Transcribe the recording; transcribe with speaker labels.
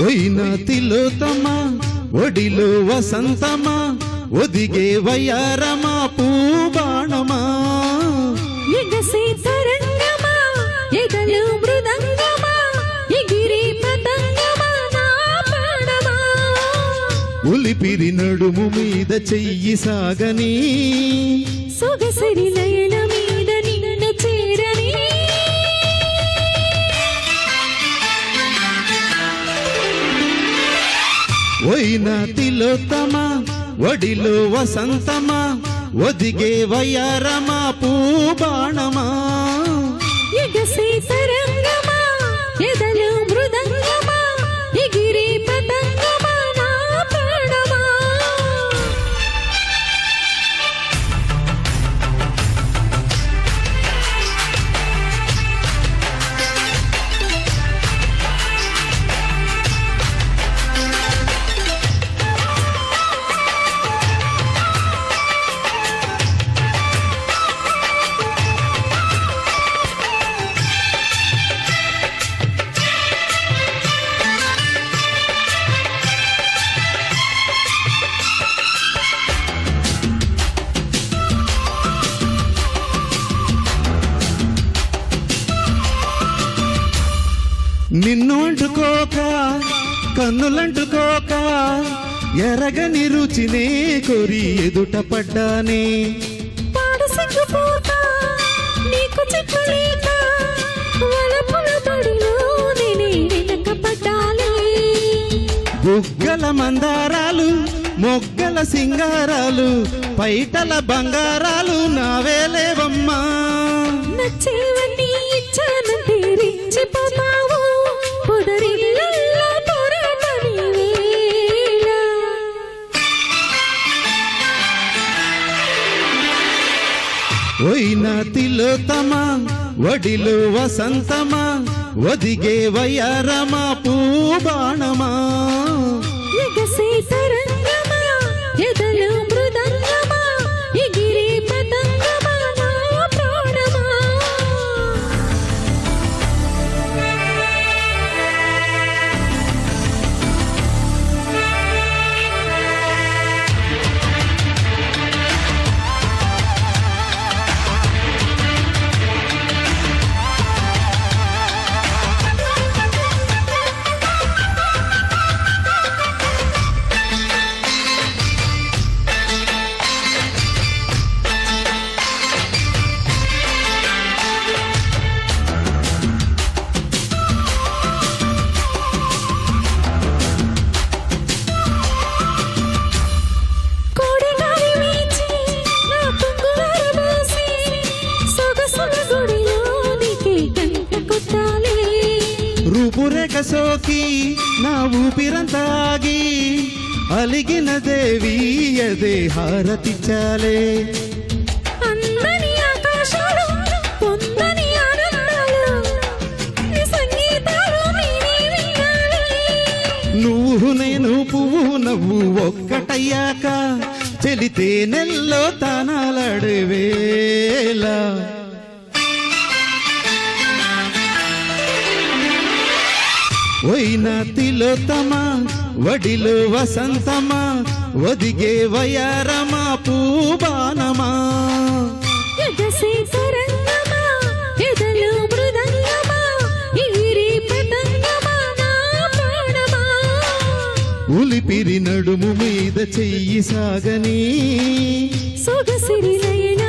Speaker 1: పోయిన తిలోతమా ఒడిలో వసంతమా ఒదిగే వయారమా పూబాణమా.
Speaker 2: ఎగసే తరంగమా ఎగలు మృదంగమా ఎగిరే పతంగమా నా ప్రాణమా.
Speaker 1: ఉలిపిరి నడుము మీద చెయ్యి సాగని.
Speaker 2: సొగసరి నయన
Speaker 1: పోయిన తిలోతమా ఒడిలో వసంతమా ఒదిగే వయారమా పూబాణమా?
Speaker 2: ఎగసే తరంగమా
Speaker 1: నిన్ను అంటుకోక కన్నులంటుకోక ఎరగని రుచినే కొరి ఎదుట పడ్డానే. బుగ్గల మందారాలు మొగ్గల సింగారాలు పైటల బంగారాలు నావేలేవమ్మా
Speaker 2: నచ్చేవన్నీ
Speaker 1: పోయిన తిలోతమా వడిలో వసంతమా ఒదిగే వయారమా పూబాణమా.
Speaker 2: ఎగసే తరంగమా ఎదలు
Speaker 1: సోకి నా ఊపిరంతాగి అలిగిన దేవి అదే హారతిచ్చాలే. నువ్వు నేను పువ్వు నవ్వు ఒక్కటయ్యాక చెలితే నెల్లో తానాలడవేళ పోయిన తిలోతమా వడిలో వసంతమా ఒదిగే వయారమా పూబానమా. ఉలిపిరి నడుము మీద చెయ్యి సాగని.
Speaker 2: సొగసిరిన